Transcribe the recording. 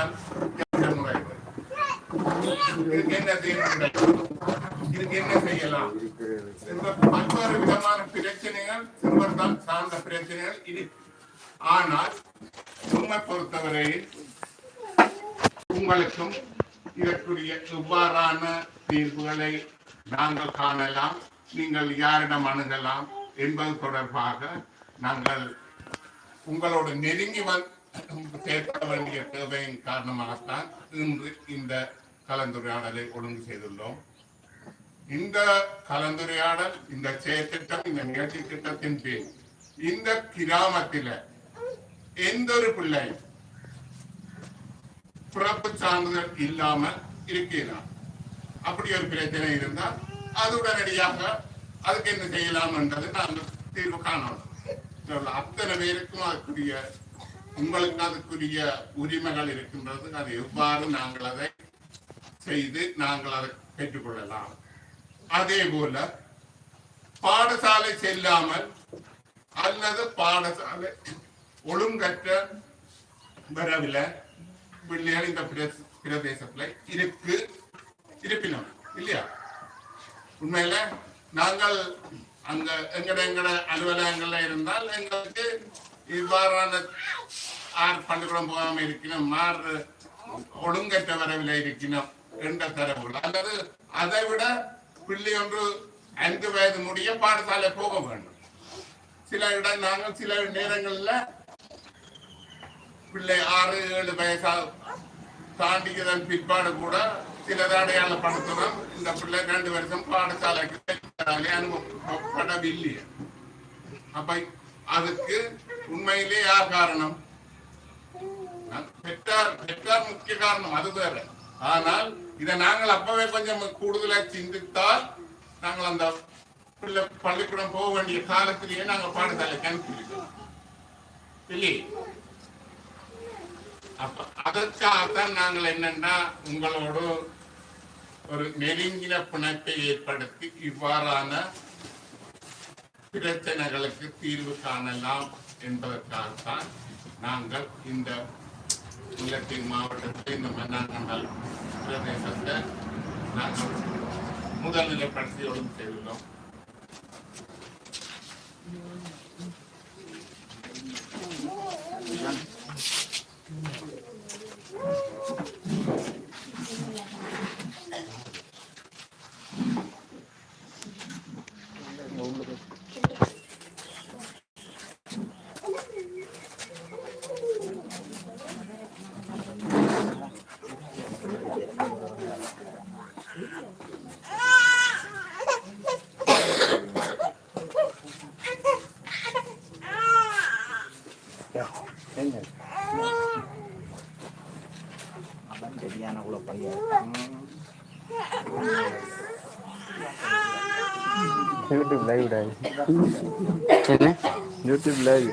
இதுதான் என்ற இதுக்கு என்ன தீர்வு இதுக்கு என்ன செய்யலாம்? இந்த பல்வேறு விதமான பிரச்சனைகள் சிறுவர்கள் சார்ந்த பிரச்சனைகள் இது. ஆனால் உண்மை பொறுத்தவரையில் உங்களுக்கும் இதற்குரிய இவ்வாறான தீர்வுகளை நாங்கள் காணலாம். நீங்கள் யாரிடம் அணுகலாம் என்பது தொடர்பாக நாங்கள் உங்களோடு நெருங்கி வந்து சேர்க்க வேண்டிய தேவையின் காரணமாகத்தான் இன்று இந்த கலந்துரையாடலை ஒழுங்கு செய்துள்ளோம். இந்த கலந்துரையாடல் இந்த செயற்திட்டம் இந்த நிகழ்ச்சி திட்டத்தின் பேர் இந்த கிராமத்தில எந்த ஒரு பிள்ளை பிறப்பு சான்றிதழ் இல்லாமல் இருக்கிறார் அப்படி ஒரு பிரச்சனை இருந்தால் அது உடனடியாக அதுக்கு என்ன செய்யலாம் என்றது நாங்கள் தீர்வு காணணும். அத்தனை பேருக்கும் அதுக்குரிய உங்களுக்கு அதுக்குரிய உரிமைகள் இருக்கின்றது. அது எவ்வாறு நாங்கள் அதை செய்து நாங்கள் அதை பெற்றுக்கொள்ளலாம். அதே போல பாடசாலை செல்லாமல் அல்லது பாடசாலை ஒழுங்கற்ற வரவில் பிள்ளைகள் இந்த பிரதேச- பிரதேசத்துல இருக்கு. இருப்பினோம் இல்லையா? உண்மையில நாங்கள் அங்க எங்கட எங்கட அலுவலகங்கள்ல இருந்தால் எங்களுக்கு இவ்வாறான ஆர் பள்ளிக்கூடம் போகாம இருக்கணும் மார் ஒழுங்கற்ற வரவில் இருக்கணும் என்ற தரவுகள் அல்லது அதை விட பிள்ளை ஒன்று ஐந்து வயது முடிய பாடசாலை போக வேண்டும். சில இடம் நாங்கள் சில நேரங்களில் பிள்ளை ஆறு ஏழு வயசா தாண்டிக்கிறதன் பிற்பாடு கூட சில அடையாளப்படுத்தணும் இந்த பிள்ளை ரெண்டு வருஷம் பாடசாலைக்கு அனுப்பப்படவில்லை அப்ப அதுக்கு உண்மையிலே யார் காரணம்? பெற்றார் பெற்றார் முக்கிய காரணம் அது வேற. ஆனால் இதை நாங்கள் அப்பவே கொஞ்சம் கூடுதலா சிந்தித்தால் நாங்கள் அந்த பிள்ளை பள்ளிக்கூடம் போக வேண்டிய காலத்திலேயே நாங்கள் பாடசாலைக்கு அனுப்பியிருக்கோம் இல்லையே? அப்ப அதற்காகத்தான் நாங்கள் என்னன்னா உங்களோடு ஒரு நெருங்கின பிணைப்பை ஏற்படுத்தி இவ்வாறான பிரச்சனைகளுக்கு தீர்வு காணலாம் என்பதற்காகத்தான் நாங்கள் இந்த முல்லத்தீவு மாவட்டத்தில் இந்த மன்னாங்கண்டல் பிரதேசத்தை நாங்கள் முதல்நிலைப்படுத்தி ஒழுங்கு செய்துள்ளோம். Ya, ganyan. Abang jadi anak ulo pa yan. YouTube live dahil. Chene? YouTube live.